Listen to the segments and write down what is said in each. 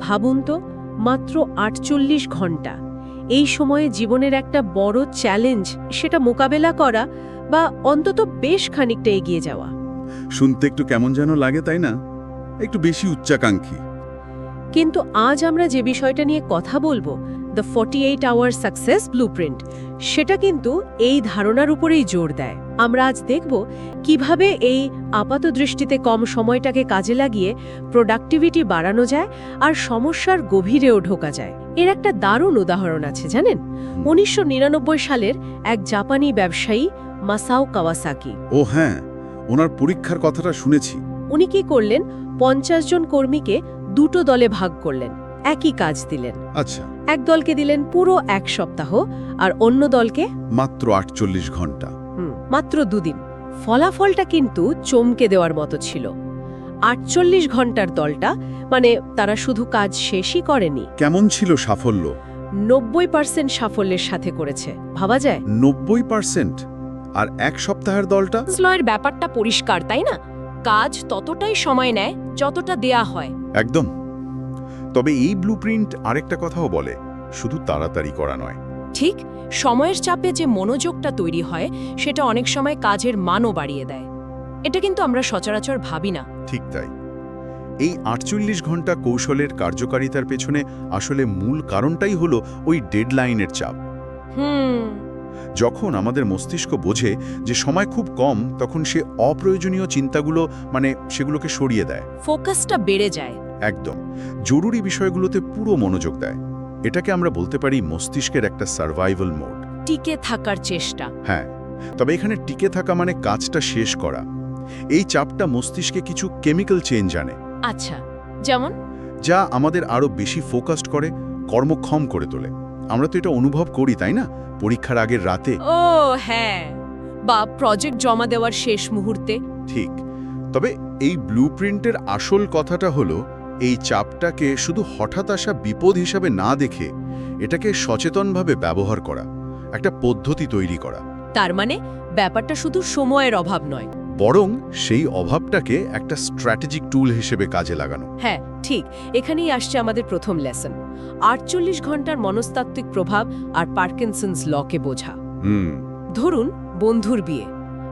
ভাবুন তো মাত্র আটচল্লিশ ঘণ্টা। এই সময়ে জীবনের একটা বড় চ্যালেঞ্জ সেটা মোকাবেলা করা বা অন্তত বেশ খানিকটা এগিয়ে যাওয়া। শুনতে একটু কেমন যেন লাগে তাই না? একটু বেশি উচ্চাকাঙ্ক্ষী। কিন্তু আজ আমরা যে বিষয়টা নিয়ে কথা বলব the forty eight hour success blueprint সেটা কিন্তু এই ধারণার উপরেই জোর দেয়। আমরা আজ দেখব কীভাবে এই আপাত দৃষ্টিতে কম সময়টাকে কাজে লাগিয়ে প্রোডাক্টিভিটি বাড়ানো যায় আর সমস্যার গভীরেও ঢোকা যায়। এর একটা দারুণ উদাহরণ আছে জানেন? উনিশশো নিরানব্বই সালের এক জাপানি ব্যবসায়ী মাসাও কাওয়াসাকি। ও হ্যাঁ ওনার পরীক্ষার কথাটা শুনেছি। উনি কি করলেন? পঞ্চাশ জন কর্মীকে দুটো দলে ভাগ করলেন একই কাজ দিলেন। আচ্ছা। এক দলকে দিলেন পুরো এক সপ্তাহ আর অন্য দলকে মাত্র আটচল্লিশ ঘণ্টা। মাত্র দুদিন। ফলাফলটা কিন্তু চমকে দেওয়ার মতো ছিল। আটচল্লিশ ঘণ্টার দলটা মানে তারা শুধু কাজ শেষই করেনি। কেমন ছিল সাফল্য? নব্বই পার্সেন্ট সাফল্যের সাথে করেছে। ভাবা যায়? নব্বই পার্সেন্ট? আর এক সপ্তাহের দলটা? স্লয়ের ব্যাপারটা পরিষ্কার তাই না? কাজ ততটাই সময় নেয় যতটা দেয়া হয়। একদম। তবে এই ব্লুপ্রিন্ট আরেকটা কথাও বলে শুধু তাড়াতাড়ি করা নয়। ঠিক সময়ের চাপে যে মনোযোগটা তৈরি হয় সেটা অনেক সময় কাজের মানও বাড়িয়ে দেয়। এটা কিন্তু আমরা সচরাচর ভাবি না। ঠিক তাই। এই আটচল্লিশ ঘণ্টা কৌশলের কার্যকারিতার পেছনে আসলে মূল কারণটাই হলো ওই ডেডলাইনের চাপ। হুম। যখন আমাদের মস্তিষ্ক বোঝে যে সময় খুব কম তখন সে অপ্রয়োজনীয় চিন্তাগুলো মানে সেগুলোকে সরিয়ে দেয়। ফোকাসটা বেড়ে যায়। একদম। জরুরি বিষয়গুলোতে পুরো মনোযোগ দেয়। এটাকে আমরা বলতে পারি মস্তিষ্কের একটা সার্ভাইভাল মোড টিকে থাকার চেষ্টা। হ্যাঁ তবে এখানে টিকে থাকা মানে কাজটা শেষ করা। এই চাপটা মস্তিষ্কে কিছু কেমিক্যাল চেঞ্জ আনে। আচ্ছা যেমন? যা আমাদের আরও বেশি ফোকাসড করে কর্মক্ষম করে তোলে। আমরা তো এটা অনুভব করি তাই না? পরীক্ষার আগের রাতে। ও হ্যাঁ। বা প্রজেক্ট জমা দেওয়ার শেষ মুহূর্তে। ঠিক। তবে এই ব্লুপ্রিন্টের আসল কথাটা হলো এই চাপটাকে শুধু হঠাৎ আসা বিপদ হিসাবে না দেখে এটাকে সচেতনভাবে ব্যবহার করা একটা পদ্ধতি তৈরি করা। তার মানে ব্যাপারটা শুধু সময়ের অভাব নয়। বরং সেই অভাবটাকে একটা স্ট্র্যাটেজিক টুল হিসেবে কাজে লাগানো। হ্যাঁ ঠিক। এখানেই আসছে আমাদের প্রথম লেসন। আটচল্লিশ ঘণ্টার মনস্তাত্ত্বিক প্রভাব আর পার্কিনসন্স লকে বোঝা। হুম। ধরুন বন্ধুর বিয়ে।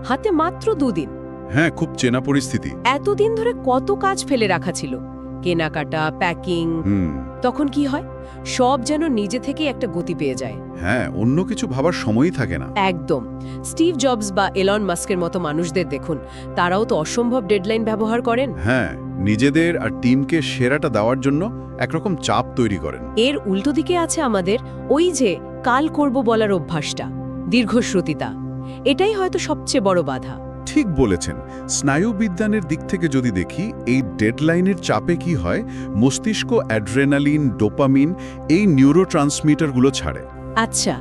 হাতে মাত্র দুদিন। হ্যাঁ খুব চেনা পরিস্থিতি। এতদিন ধরে কত কাজ ফেলে রাখা ছিল? কেনাকাটা প্যাকিং তখন কি হয়? সব যেন নিজে থেকেই একটা গতি পেয়ে যায়। হ্যাঁ অন্য কিছু ভাবার সময়ই থাকে না। একদম। স্টিভ জবস বা এলন মাস্কের মতো মানুষদের দেখুন তারাও তো অসম্ভব ডেডলাইন ব্যবহার করেন। হ্যাঁ নিজেদের আর টিমকে সেরাটা দেওয়ার জন্য একরকম চাপ তৈরি করেন। এর উল্টো দিকে আছে আমাদের ওই যে কাল করব বলার অভ্যাসটা দীর্ঘশ্রুতিতা এটাই হয়তো সবচেয়ে বড় বাধা। ঠিক বলেছেন। স্নায়ুবিজ্ঞানের দিক থেকে যদি দেখি এই ডেডলাইনের চাপে কি হয় মস্তিষ্ক অ্যাড্রেনালিন ডোপামিন এই নিউরো ট্রান্সমিটারগুলো ছাড়ে। আচ্ছা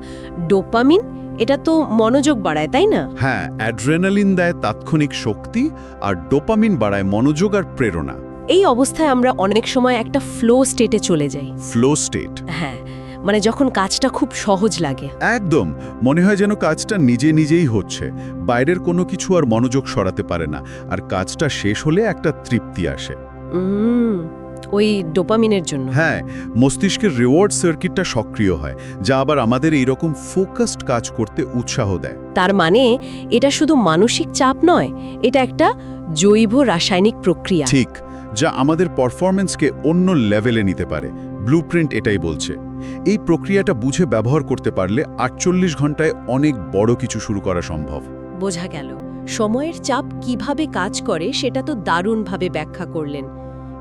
ডোপামিন? এটা তো মনোযোগ বাড়ায় তাই না? হ্যাঁ অ্যাড্রেনালিন দেয় তাৎক্ষণিক শক্তি আর ডোপামিন বাড়ায় মনোযোগ আর প্রেরণা। এই অবস্থায় আমরা অনেক সময় একটা ফ্লো স্টেটে চলে যাই। Flow state. হ্যাঁ। মানে যখন কাজটা খুব সহজ লাগে। একদম। মনে হয় যেন কাজটা নিজে নিজেই হচ্ছে। বাইরের কোনো কিছু আর মনোযোগ সরাতে পারে না। আর কাজটা শেষ হলে একটা তৃপ্তি আসে। ওই ডোপামিনের জন্য। হ্যাঁ মস্তিষ্কের রিওয়ার্ড সার্কিটটা সক্রিয় হয় যা আবার আমাদের এইরকম ফোকাসড কাজ করতে উৎসাহ দেয়। তার মানে এটা শুধু মানসিক চাপ নয় এটা একটা জৈব রাসায়নিক প্রক্রিয়া। ঠিক যা আমাদের পারফরম্যান্সকে অন্য লেভেলে নিতে পারে। ব্লুপ্রিন্ট এটাই বলছে। এই প্রক্রিয়াটা বুঝে ব্যবহার করতে পারলে আটচল্লিশ ঘন্টায় অনেক বড় কিছু শুরু করা সম্ভব। বোঝা গেল। সময়ের চাপ কীভাবে কাজ করে সেটা তো দারুণভাবে ব্যাখ্যা করলেন।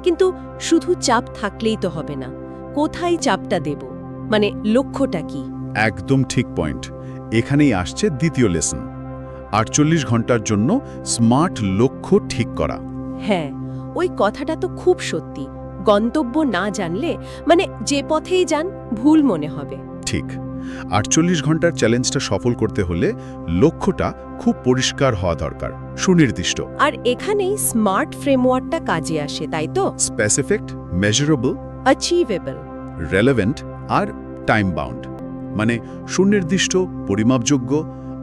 কিন্তু শুধু চাপ থাকলেই তো হবে না কোথায় চাপটা দেব? মানে লক্ষ্যটা কি? একদম ঠিক পয়েন্ট। এখানেই আসছে দ্বিতীয় লেসন। আটচল্লিশ ঘণ্টার জন্য স্মার্ট লক্ষ্য ঠিক করা। হ্যাঁ ওই কথাটা তো খুব সত্যি। গন্তব্য না জানলে মানে যে পথেই যান ভুল মনে হবে। ঠিক। আটচল্লিশ ঘণ্টার চ্যালেঞ্জটা সফল করতে হলে লক্ষ্যটা খুব পরিষ্কার হওয়া দরকার সুনির্দিষ্ট। আর এখানেই স্মার্ট ফ্রেমওয়ার্কটা কাজে আসে তাই তো? স্পেসিফিক মেজারেবল অ্যাচিভেবল রেলেভেন্ট আর টাইম বাউন্ড মানে সুনির্দিষ্ট পরিমাপযোগ্য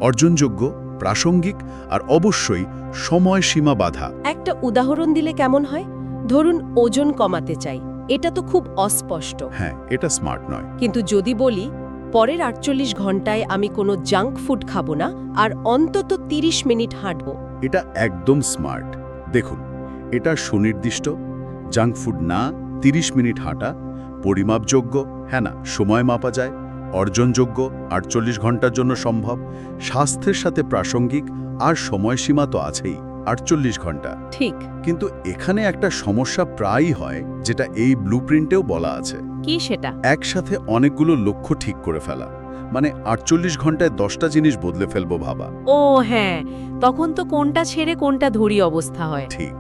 অর্জনযোগ্য প্রাসঙ্গিক আর অবশ্যই সময়সীমা বাধা। একটা উদাহরণ দিলে কেমন হয়? ধরুন ওজন কমাতে চাই এটা তো খুব অস্পষ্ট। হ্যাঁ এটা স্মার্ট নয়। কিন্তু যদি বলি পরের আটচল্লিশ ঘন্টায় আমি কোনো জাঙ্ক ফুড খাব না আর অন্তত ৩০ মিনিট হাঁটব। এটা একদম স্মার্ট। দেখুন এটা সুনির্দিষ্ট জাঙ্ক ফুড না 30 মিনিট হাঁটা পরিমাপযোগ্য হ্যাঁ না সময় মাপা যায় অর্জনযোগ্য আটচল্লিশ ঘণ্টার জন্য সম্ভব স্বাস্থ্যের সাথে প্রাসঙ্গিক আর সময়সীমা তো আছেই। আটচল্লিশ ঘণ্টা। ঠিক। কিন্তু এখানে একটা সমস্যা প্রায়ই হয় যেটা এই ব্লুপ্রিন্টেও বলা আছে। কি সেটা? একসাথে অনেকগুলো লক্ষ্য ঠিক করে ফেলা। মানে আটচল্লিশ ঘন্টায় দশটা জিনিস বদলে ফেলব ভাবা। ও হ্যাঁ। তখন তো কোনটা ছেড়ে কোনটা ধরি অবস্থা হয়। ঠিক।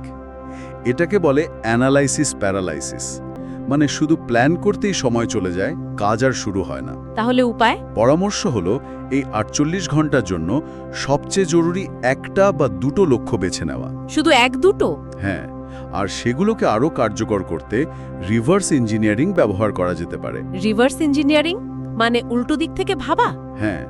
এটাকে বলে অ্যানালাইসিস প্যারালাইসিস। মানে শুধু প্ল্যান করতেই সময় চলে যায় কাজ আর শুরু হয় না। তাহলে উপায়? পরামর্শ হলো এই আটচল্লিশ ঘণ্টার জন্য সবচেয়ে জরুরি একটা বা দুটো লক্ষ্য বেছে নেওয়া। শুধু এক দুটো? হ্যাঁ আর সেগুলোকে আরও কার্যকর করতে রিভার্স ইঞ্জিনিয়ারিং ব্যবহার করা যেতে পারে। রিভার্স ইঞ্জিনিয়ারিং মানে উল্টো দিক থেকে ভাবা? হ্যাঁ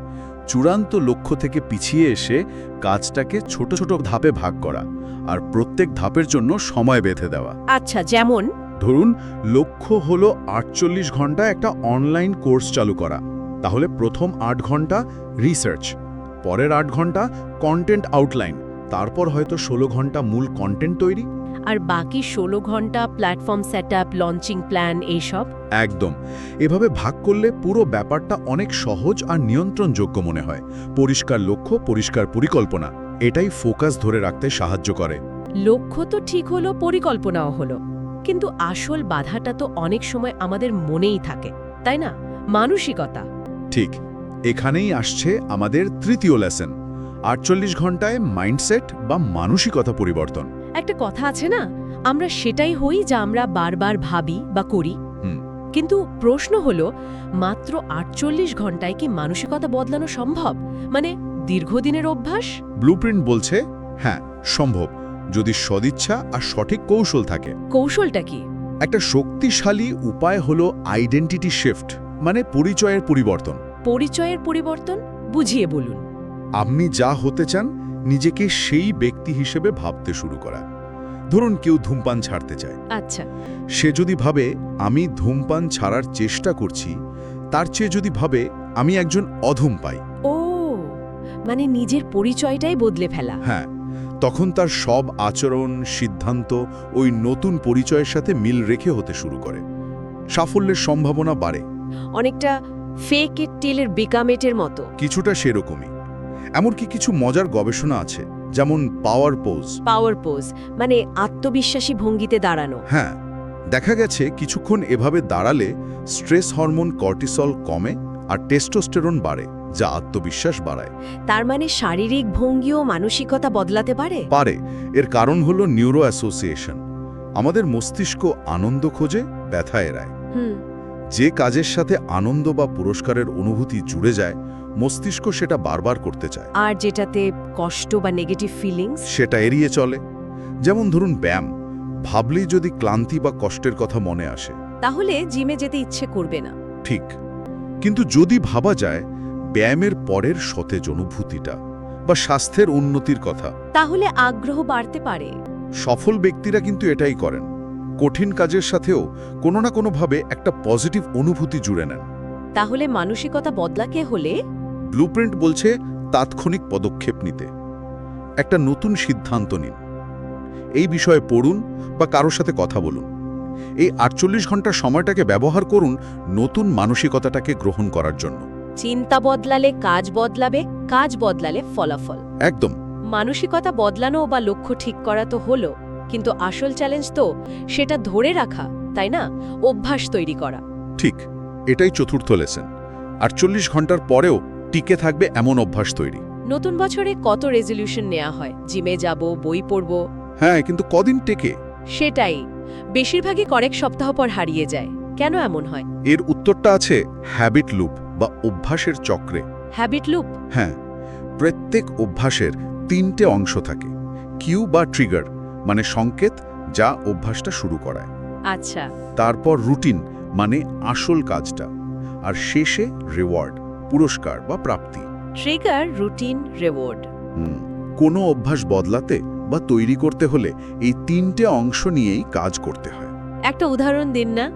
চূড়ান্ত লক্ষ্য থেকে পিছিয়ে এসে কাজটাকে ছোট ছোট ধাপে ভাগ করা আর প্রত্যেক ধাপের জন্য সময় বেঁধে দেওয়া। আচ্ছা যেমন? ধরুন লক্ষ্য হলো আটচল্লিশ ঘণ্টা একটা অনলাইন কোর্স চালু করা। তাহলে প্রথম আট ঘণ্টা রিসার্চ পরের আট ঘণ্টা কন্টেন্ট আউটলাইন তারপর হয়তো ষোলো ঘণ্টা মূল কন্টেন্ট তৈরি। আর বাকি ষোলো ঘণ্টা platform set up launching plan এইসব? একদম। এভাবে ভাগ করলে পুরো ব্যাপারটা অনেক সহজ আর নিয়ন্ত্রণযোগ্য মনে হয়। পরিষ্কার লক্ষ্য পরিষ্কার পরিকল্পনা এটাই ফোকাস ধরে রাখতে সাহায্য করে। লক্ষ্য তো ঠিক হলো পরিকল্পনাও হলো। কিন্তু আসল বাধাটা তো অনেক সময় আমাদের মনেই থাকে তাই না? মানসিকতা। ঠিক এখানেই আসছে আমাদের তৃতীয় লেসন আটচল্লিশ ঘন্টায় মাইন্ডসেট বা মানসিকতা পরিবর্তন। একটা কথা আছে না আমরা সেটাই হই যা আমরা বারবার ভাবি বা করি। কিন্তু প্রশ্ন হলো মাত্র আটচল্লিশ ঘন্টায় কি মানসিকতা বদলানো সম্ভব? মানে দীর্ঘদিনের অভ্যাস? ব্লুপ্রিন্ট বলছে হ্যাঁ সম্ভব। যদি সদিচ্ছা আর সঠিক কৌশল থাকে। কৌশলটা কি? একটা শক্তিশালী উপায় হলো আইডেন্টিটি শিফট মানে পরিচয়ের পরিবর্তন। পরিচয়ের পরিবর্তন? বুঝিয়ে বলুন। আপনি যা হতে চান নিজেকে সেই ব্যক্তি হিসেবে ভাবতে শুরু করা। ধরুন কেউ ধূমপান ছাড়তে চায়। আচ্ছা। সে যদি ভাবে আমি ধূমপান ছাড়ার চেষ্টা করছি তার চেয়ে যদি ভাবে আমি একজন অধম পাই ও মানে নিজের পরিচয়টাই বদলে ফেলা। হ্যাঁ। তখন তার সব আচরণ সিদ্ধান্ত ওই নতুন পরিচয়ের সাথে মিল রেখে হতে শুরু করে। সাফল্যের সম্ভাবনা বাড়ে। অনেকটা ফেক এর টেলের বিকামেটের মতো। কিছুটা সেরকমই। এমনকি কিছু মজার গবেষণা আছে যেমন পাওয়ার পোজ পাওয়ার পোজ মানে আত্মবিশ্বাসী ভঙ্গিতে দাঁড়ানো। হ্যাঁ দেখা গেছে কিছুক্ষণ এভাবে দাঁড়ালে স্ট্রেস হরমোন কর্টিসল কমে আর টেস্টোস্টেরন বাড়ে যা আত্মবিশ্বাস বাড়ায়। তার মানে শারীরিক ভঙ্গি ও মানসিকতা বদলাতে পারে? পারে। এর কারণ হলো নিউরো অ্যাসোসিয়েশন আমাদের মস্তিষ্ক আনন্দ খোঁজে ব্যথা এড়ায়। হুম। যে কাজের সাথে আনন্দ বা পুরস্কারের অনুভূতি জুড়ে যায় মস্তিষ্ক সেটা বারবার করতে চায়। আর যেটাতে কষ্ট বা নেগেটিভ ফিলিংস সেটা এড়িয়ে চলে। যেমন ধরুন ব্যায়াম। ভাবলেই যদি ক্লান্তি বা কষ্টের কথা মনে আসে। তাহলে জিমে যেতে ইচ্ছে করবে না। ঠিক। কিন্তু যদি ভাবা যায় ব্যায়ামের পরের সতেজ অনুভূতিটা বা স্বাস্থ্যের উন্নতির কথা তাহলে আগ্রহ বাড়তে পারে। সফল ব্যক্তিরা কিন্তু এটাই করেন। কঠিন কাজের সাথেও কোনো না কোনোভাবে একটা পজিটিভ অনুভূতি জুড়ে নেন। তাহলে মানসিকতা বদলাকে হলে? ব্লুপ্রিন্ট বলছে তাৎক্ষণিক পদক্ষেপ নিতে। একটা নতুন সিদ্ধান্ত নিন। এই বিষয়ে পড়ুন বা কারোর সাথে কথা বলুন। এই আটচল্লিশ ঘণ্টার সময়টাকে ব্যবহার করুন নতুন মানসিকতাটাকে গ্রহণ করার জন্য। চিন্তা বদলালে কাজ বদলাবে কাজ বদলালে ফলাফল। একদম। মানসিকতা বদলানো বা লক্ষ্য ঠিক করা তো হলো কিন্তু আসল চ্যালেঞ্জ তো সেটা ধরে রাখা তাই না? অভ্যাস তৈরি করা। ঠিক এটাই চতুর্থ লেসন আটচল্লিশ ঘণ্টার পরেও টিকে থাকবে এমন অভ্যাস তৈরি। নতুন বছরে কত রেজলিউশন নেওয়া হয়? জিমে যাব বই পড়ব? হ্যাঁ কিন্তু কদিন টেকে? সেটাই। বেশিরভাগই কয়েক সপ্তাহ পর হারিয়ে যায়। কেন এমন হয়? এর উত্তরটা আছে হ্যাবিট লুপ বা অভ্যাসের চক্রে। Habit loop? হ্যাঁ প্রত্যেক অভ্যাসের তিনটে অংশ থাকে। কিউ বা ট্রিগার মানে সংকেত যা অভ্যাসটা শুরু করায়। আচ্ছা। তারপর রুটিন মানে আসল কাজটা। আর শেষে রিওয়ার্ড পুরস্কার বা প্রাপ্তি। Trigger routine reward. হুম, কোনো অভ্যাস বদলাতে বা তৈরি করতে হলে এই তিনটে অংশ নিয়েই কাজ করতে হয়। একটা উদাহরণ দিন না।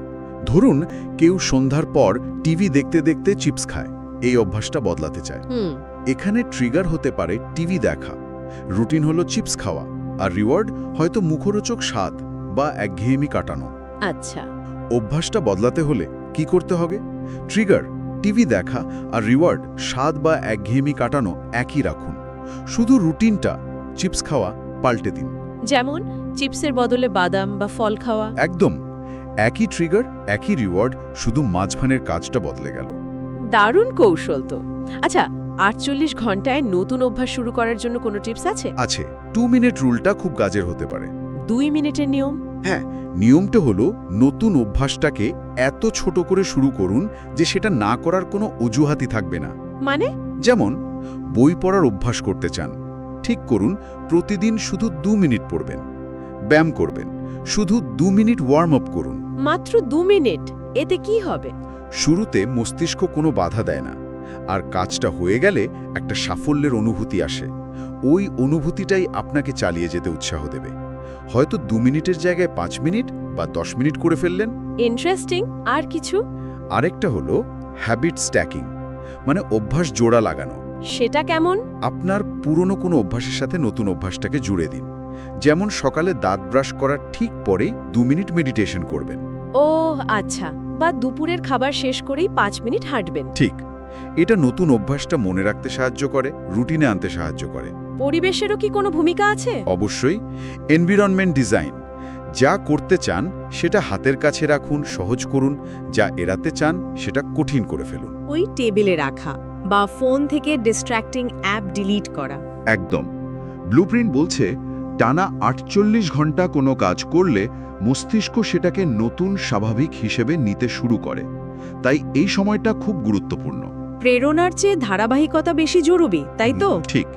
ধরুন কেউ সন্ধ্যার পর টিভি দেখতে দেখতে চিপস খায় এই অভ্যাসটা বদলাতে চায়। এখানে ট্রিগার হতে পারে টিভি দেখা। রুটিন হলো চিপস খাওয়া আর রিওয়ার্ড হয়তো মুখরোচক স্বাদ বা একঘেয়েমি কাটানো। আচ্ছা। অভ্যাসটা বদলাতে হলে কি করতে হবে? ট্রিগার টিভি দেখা আর রিওয়ার্ড স্বাদ বা একঘেয়েমি কাটানো একই রাখুন। শুধু রুটিনটা চিপস খাওয়া পাল্টে দিন। যেমন চিপসের বদলে বাদাম বা ফল খাওয়া। একদম। একই ট্রিগার একই রিওয়ার্ড শুধু মাঝখানের কাজটা বদলে গেল। দারুণ কৌশল তো। আচ্ছা আটচল্লিশ ঘন্টায় নতুন অভ্যাস শুরু করার জন্য কোনো টিপস আছে? আছে। টু মিনিট রুলটা খুব কাজের হতে পারে। দুই মিনিটের নিয়ম? হ্যাঁ নিয়মটা হলো নতুন অভ্যাসটাকে এত ছোট করে শুরু করুন যে সেটা না করার কোনো অজুহাতই থাকবে না। মানে? যেমন বই পড়ার অভ্যাস করতে চান। ঠিক করুন প্রতিদিন শুধু দু মিনিট পড়বেন। ব্যায়াম করবেন শুধু দু মিনিট ওয়ার্ম আপ করুন। মাত্র দু মিনিট? এতে কি হবে? শুরুতে মস্তিষ্ক কোনো বাধা দেয় না আর কাজটা হয়ে গেলে একটা সাফল্যের অনুভূতি আসে। ওই অনুভূতিটাই আপনাকে চালিয়ে যেতে উৎসাহ দেবে। হয়তো দু মিনিটের জায়গায় পাঁচ মিনিট বা দশ মিনিট করে ফেললেন। ইন্টারেস্টিং আর কিছু? আরেকটা হলো হ্যাবিট স্ট্যাকিং মানে অভ্যাস জোড়া লাগানো। সেটা কেমন? আপনার পুরনো কোনো অভ্যাসের সাথে নতুন অভ্যাসটাকে জুড়ে দিন। যেমন সকালে দাঁত ব্রাশ করার ঠিক পরেই দু মিনিট মেডিটেশন করবেন। ও আচ্ছা। বা দুপুরের খাবার শেষ করেই পাঁচ মিনিট হাঁটবেন। ঠিক। এটা নতুন অভ্যাসটা মনে রাখতে সাহায্য করে রুটিনে আনতে সাহায্য করে। পরিবেশেরও কি কোনো ভূমিকা আছে? অবশ্যই। এনভিরনমেন্ট ডিজাইন যা করতে চান সেটা হাতের কাছে রাখুন সহজ করুন। যা এড়াতে চান সেটা কঠিন করে ফেলুন। ওই টেবিলে রাখা। বা ফোন থেকে ডিস্ট্র্যাক্টিং অ্যাপ ডিলিট করা। একদম। ব্লুপ্রিন্ট বলছে টানা আটচল্লিশ ঘণ্টা কোনো কাজ করলে মস্তিষ্ক সেটাকে নতুন স্বাভাবিক হিসেবে নিতে শুরু করে। তাই এই সময়টা খুব গুরুত্বপূর্ণ। প্রেরণার চেয়ে ধারাবাহিকতা বেশি জরুরি তাই তো? ঠিক।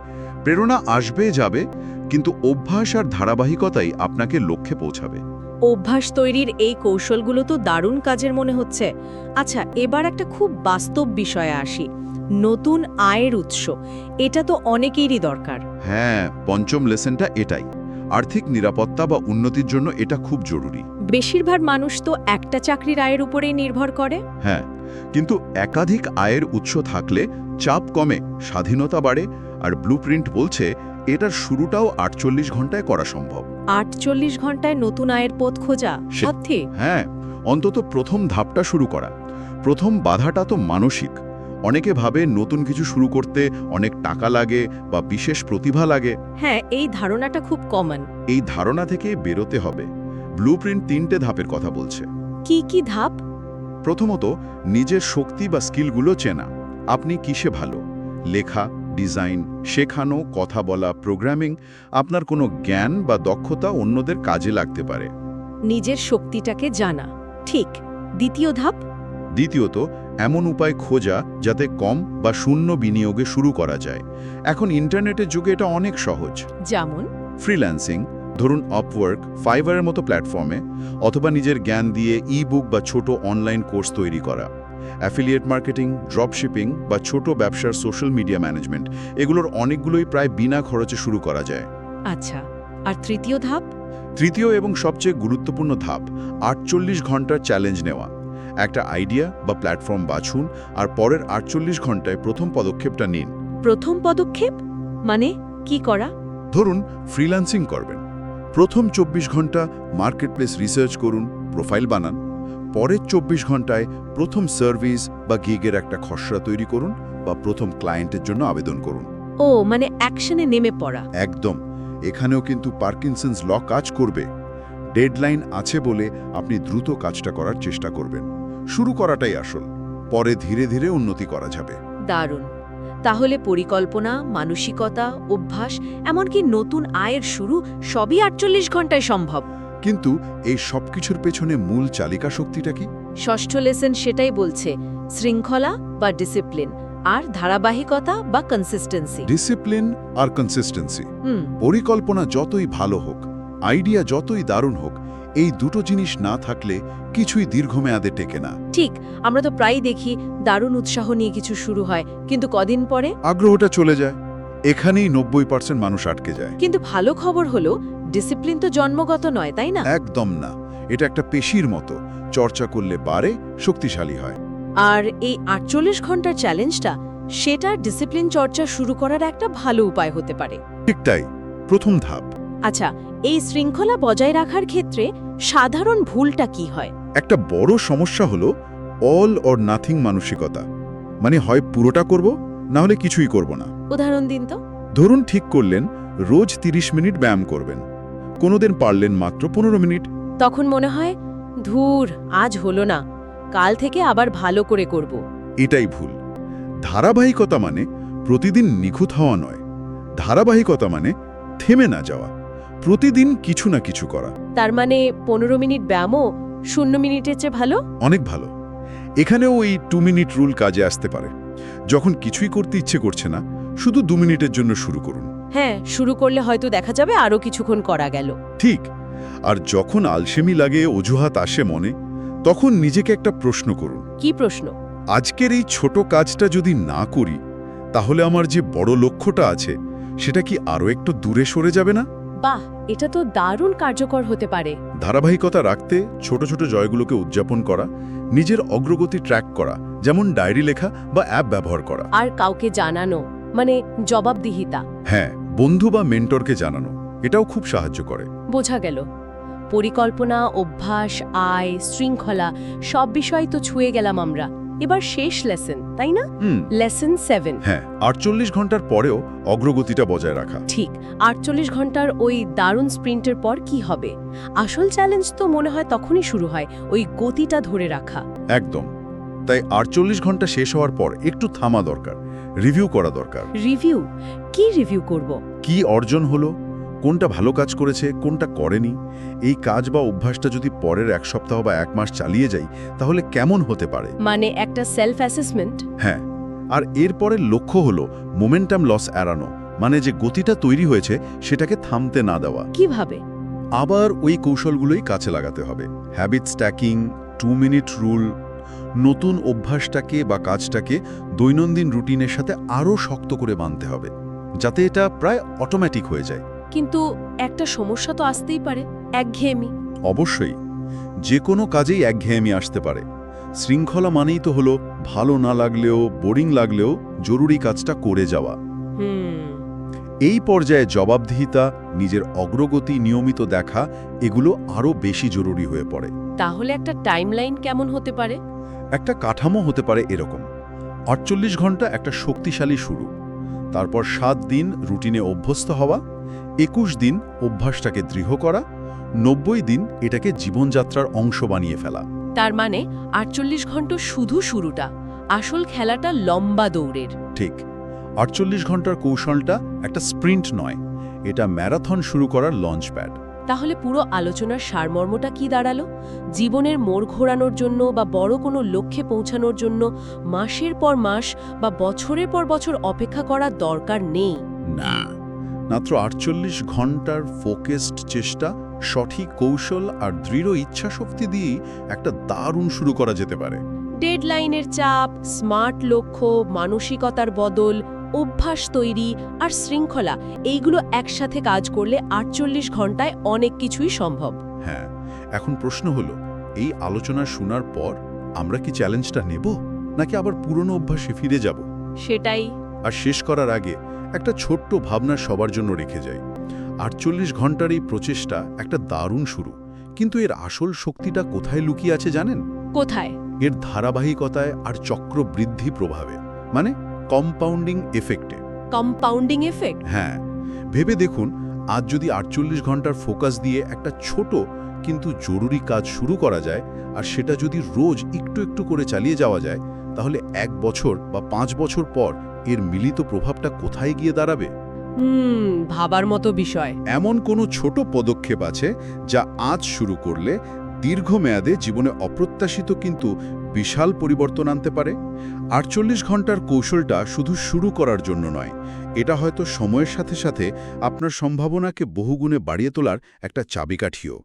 প্রেরণা আসবে যাবে কিন্তু অভ্যাস আর ধারাবাহিকতাই আপনাকে লক্ষ্যে পৌঁছাবে। অভ্যাস তৈরির এই কৌশলগুলো তো দারুণ কাজের মনে হচ্ছে। আচ্ছা এবার একটা খুব বাস্তব বিষয়ে আসি। নতুন আয়ের উৎস। এটা তো অনেকেরই দরকার। হ্যাঁ পঞ্চম লেসেনটা এটাই। আর্থিক নিরাপত্তা বা উন্নতির জন্য এটা খুব জরুরি। বেশিরভাগ মানুষ তো একটা চাকরির আয়ের উপরেই নির্ভর করে। হ্যাঁ কিন্তু একাধিক আয়ের উৎস থাকলে চাপ কমে স্বাধীনতা বাড়ে আর ব্লুপ্রিন্ট বলছে এটার শুরুটাও আটচল্লিশ ঘন্টায় করা সম্ভব। আটচল্লিশ ঘন্টায় নতুন আয়ের পথ খোঁজা সত্যি? হ্যাঁ অন্তত প্রথম ধাপটা শুরু করা। প্রথম বাধাটা তো মানসিক। অনেকে ভাবে নতুন কিছু শুরু করতে অনেক টাকা লাগে বা বিশেষ প্রতিভা লাগে। হ্যাঁ এই ধারণাটা খুব কমন এই ধারণা থেকে বেরোতে হবে। ব্লুপ্রিন্ট তিনটে ধাপের কথা বলছে। কি কি ধাপ? প্রথমত নিজের শক্তি বা স্কিলগুলো চেনা। আপনি কিসে ভালো? লেখা ডিজাইন শেখানো কথা বলা প্রোগ্রামিং আপনার কোনো জ্ঞান বা দক্ষতা অন্যদের কাজে লাগতে পারে। নিজের শক্তিটাকে জানা। ঠিক। দ্বিতীয় ধাপ? দ্বিতীয়ত এমন উপায় খোঁজা যাতে কম বা শূন্য বিনিয়োগে শুরু করা যায়। এখন ইন্টারনেটের যুগে এটা অনেক সহজ। যেমন? ফ্রিল্যান্সিং ধরুন আপওয়ার্ক ফাইবারের মতো প্ল্যাটফর্মে অথবা নিজের জ্ঞান দিয়ে ই বুক বা ছোট অনলাইন কোর্স তৈরি করা। অ্যাফিলিয়েট মার্কেটিং ড্রপশিপিং বা ছোট ব্যবসার সোশ্যাল মিডিয়া ম্যানেজমেন্ট এগুলোর অনেকগুলোই প্রায় বিনা খরচে শুরু করা যায়। আচ্ছা আর তৃতীয় ধাপ? তৃতীয় এবং সবচেয়ে গুরুত্বপূর্ণ ধাপ আটচল্লিশ ঘণ্টার চ্যালেঞ্জ নেওয়া। একটা আইডিয়া বা প্ল্যাটফর্ম বাছুন আর পরের আটচল্লিশ ঘন্টায় প্রথম পদক্ষেপটা নিন। প্রথম পদক্ষেপ? মানে কি করা? ধরুন ফ্রিল্যান্সিং করবেন। প্রথম চব্বিশ ঘণ্টা মার্কেটপ্লেস রিসার্চ করুন প্রোফাইল বানান। পরের চব্বিশ ঘন্টায় প্রথম সার্ভিস বা গিগের একটা খসড়া তৈরি করুন বা প্রথম ক্লায়েন্টের জন্য আবেদন করুন। ও মানে অ্যাকশনে নেমে পড়া। একদম। এখানেও কিন্তু পার্কিনসন্স ল কাজ করবে। ডেডলাইন আছে বলে আপনি দ্রুত কাজটা করার চেষ্টা করবেন। শুরু করাটাই আসল পরে ধীরে ধীরে উন্নতি করা যাবে। দারুণ। তাহলে পরিকল্পনা মানসিকতা অভ্যাস এমনকি নতুন আয়ের শুরু সবই আটচল্লিশ ঘন্টায় সম্ভব। কিন্তু এই সবকিছুর পেছনে মূল চালিকা শক্তিটা কি? ষষ্ঠ লেসেন সেটাই বলছে শৃঙ্খলা বা ডিসিপ্লিন আর ধারাবাহিকতা বা কনসিস্টেন্সি ডিসিপ্লিন আর কনসিস্টেন্সি পরিকল্পনা যতই ভালো হোক আইডিয়া যতই দারুণ হোক এই দুটো জিনিস না থাকলে কিছুই দীর্ঘমেয়াদে টেকে না। ঠিক আমরা তো প্রায়ই দেখি দারুণ উৎসাহ নিয়ে কিছু শুরু হয় কিন্তু কদিন পরে? আগ্রহটা চলে যায়। এখানেই নব্বই পার্সেন্ট মানুষ আটকে যায়। কিন্তু ভালো খবর হলো ডিসিপ্লিন তো জন্মগত নয় তাই না? একদম না। এটা একটা পেশির মতো। চর্চা করলে বাড়ে শক্তিশালী হয়। আর এই আটচল্লিশ ঘণ্টার চ্যালেঞ্জটা সেটা ডিসিপ্লিন চর্চা শুরু করার একটা ভালো উপায় হতে পারে। ঠিকটাই প্রথম ধাপ। আচ্ছা এই শৃঙ্খলা বজায় রাখার ক্ষেত্রে সাধারণ ভুলটা কি হয়? একটা বড় সমস্যা হলো অল অর নাথিং মানসিকতা। মানে হয় পুরোটা করব না হলে কিছুই করব না। উদাহরণ দিন তো। ধরুন ঠিক করলেন রোজ 30 মিনিট ব্যায়াম করবেন। কোনোদিন পারলেন মাত্র পনেরো মিনিট। তখন মনে হয় ধুর আজ হলো না কাল থেকে আবার ভালো করে করব। এটাই ভুল। ধারাবাহিকতা মানে প্রতিদিন নিখুঁত হওয়া নয়। ধারাবাহিকতা মানে থেমে না যাওয়া। প্রতিদিন কিছু না কিছু করা। তার মানে পনেরো মিনিট ব্যায়ামও শূন্য মিনিটের চেয়ে ভালো? অনেক ভালো। এখানেও ওই টু মিনিট রুল কাজে আসতে পারে। যখন কিছুই করতে ইচ্ছে করছে না শুধু দু মিনিটের জন্য শুরু করুন। হ্যাঁ শুরু করলে হয়তো দেখা যাবে আরও কিছুক্ষণ করা গেল। ঠিক। আর যখন আলসেমি লাগে অজুহাত আসে মনে তখন নিজেকে একটা প্রশ্ন করুন। কি প্রশ্ন? আজকের এই ছোট কাজটা যদি না করি তাহলে আমার যে বড় লক্ষ্যটা আছে সেটা কি আরও একটু দূরে সরে যাবে না? বাহ! এটা তো দারুণ কার্যকর হতে পারে। ধারাবাহিকতা রাখতে ছোট ছোট জয়গুলোকে উদযাপন করা নিজের অগ্রগতি ট্র্যাক করা যেমন ডায়েরি লেখা বা অ্যাপ ব্যবহার করা। আর কাউকে জানানো মানে জবাবদিহিতা। হ্যাঁ বন্ধু বা মেন্টরকে জানানো এটাও খুব সাহায্য করে। বোঝা গেল। পরিকল্পনা অভ্যাস আয় শৃঙ্খলা সব বিষয় তো ছুঁয়ে গেলাম আমরা। এবার শেষ লেসন তাই না? লেসন সেভেন হ্যাঁ আটচল্লিশ ঘণ্টার পরেও অগ্রগতিটা বজায় রাখা। ঠিক আটচল্লিশ ঘণ্টার ওই দারুণ স্প্রিন্টের পর কি হবে? আসল চ্যালেঞ্জ তো মনে হয় তখনই শুরু হয় ওই গতিটা ধরে রাখা। একদম। তাই আটচল্লিশ ঘণ্টা শেষ হওয়ার পর একটু থামা দরকার রিভিউ করা দরকার। রিভিউ কি রিভিউ করব? কি অর্জন হলো? কোনটা ভালো কাজ করেছে কোনটা করেনি? এই কাজ বা অভ্যাসটা যদি পরের এক সপ্তাহ বা এক মাস চালিয়ে যাই তাহলে কেমন হতে পারে? মানে একটা সেলফ অ্যাসেসমেন্ট হ্যাঁ। আর এরপরের লক্ষ্য হলো মোমেন্টাম লস এড়ানো মানে যে গতিটা তৈরি হয়েছে সেটাকে থামতে না দেওয়া। কীভাবে? আবার ওই কৌশলগুলোই কাছে লাগাতে হবে। Habit stacking two minute rule নতুন অভ্যাসটাকে বা কাজটাকে দৈনন্দিন রুটিনের সাথে আরও শক্ত করে বাঁধতে হবে যাতে এটা প্রায় অটোমেটিক হয়ে যায়। কিন্তু একটা সমস্যা তো আসতেই পারে একঘেয়েমি। অবশ্যই যে কোনো কাজেই একঘেয়েমি আসতে পারে। শৃঙ্খলা মানেই তো হলো ভালো না লাগলেও বোরিং লাগলেও জরুরি কাজটা করে যাওয়া। হুম। এই পর্যায়ে জবাবদিহিতা নিজের অগ্রগতি নিয়মিত দেখা এগুলো আরও বেশি জরুরি হয়ে পড়ে। তাহলে একটা টাইমলাইন কেমন হতে পারে? একটা কাঠামো হতে পারে এরকম। আটচল্লিশ ঘণ্টা একটা শক্তিশালী শুরু। তারপর সাত দিন রুটিনে অভ্যস্ত হওয়া একুশ দিন অভ্যাসটাকে দৃঢ় করা নব্বই দিন এটাকে জীবনযাত্রার অংশ বানিয়ে ফেলা। তার মানে আটচল্লিশ ঘণ্টা শুধু শুরুটা আসল খেলাটা লম্বা দৌড়ের। ঠিক আটচল্লিশ ঘণ্টার কৌশলটা একটা স্প্রিন্ট নয় এটা ম্যারাথন শুরু করার লঞ্চ প্যাড। তাহলে পুরো আলোচনার সারমর্মটা কি দাঁড়াল? জীবনের মোড় ঘোরানোর জন্য বা বড় কোনো লক্ষ্যে পৌঁছানোর জন্য মাসের পর মাস বা বছরের পর বছর অপেক্ষা করার দরকার নেই। না। মাত্র আটচল্লিশ ঘণ্টার ফোকেসড চেষ্টা সঠিক কৌশল আর দৃঢ় ইচ্ছাশক্তি দিয়ে একটা দারুণ শুরু করা যেতে পারে। ডেডলাইনের চাপ স্মার্ট লক্ষ্য মানসিকতার বদল অভ্যাস তৈরি আর শৃঙ্খলা এইগুলো একসাথে কাজ করলে আটচল্লিশ ঘন্টায় অনেক কিছুই সম্ভব। হ্যাঁ এখন প্রশ্ন হলো এই আলোচনা শোনার পর আমরা কি চ্যালেঞ্জটা নেব নাকি আবার পুরনো অভ্যাসে ফিরে যাব? সেটাই। আর শেষ করার আগে একটা ছোট্ট ভাবনা সবার জন্য রেখে যাই। আটচল্লিশ ঘণ্টার এই প্রচেষ্টা একটা দারুণ শুরু। কিন্তু এর আসল শক্তিটা কোথায় লুকিয়ে আছে জানেন? কোথায়? এর ধারাবাহিকতায় আর চক্র বৃদ্ধি প্রভাবে মানে কম্পাউন্ডিং এফেক্টে কম্পাউন্ডিং এফেক্ট হ্যাঁ। ভেবে দেখুন আজ যদি আটচল্লিশ ঘণ্টার ফোকাস দিয়ে একটা ছোট কিন্তু জরুরি কাজ শুরু করা যায় আর সেটা যদি রোজ একটু একটু করে চালিয়ে যাওয়া যায় তাহলে এক বছর বা পাঁচ বছর পর এর মিলিত প্রভাবটা কোথায় গিয়ে দাঁড়াবে? হুম ভাবার মতো বিষয়। এমন কোনো ছোট পদক্ষেপ আছে যা আজ শুরু করলে দীর্ঘমেয়াদে জীবনে অপ্রত্যাশিত কিন্তু বিশাল পরিবর্তন আনতে পারে? আটচল্লিশ ঘণ্টার কৌশলটা শুধু শুরু করার জন্য নয় এটা হয়তো সময়ের সাথে সাথে আপনার সম্ভাবনাকে বহুগুণে বাড়িয়ে তোলার একটা চাবিকাঠিও।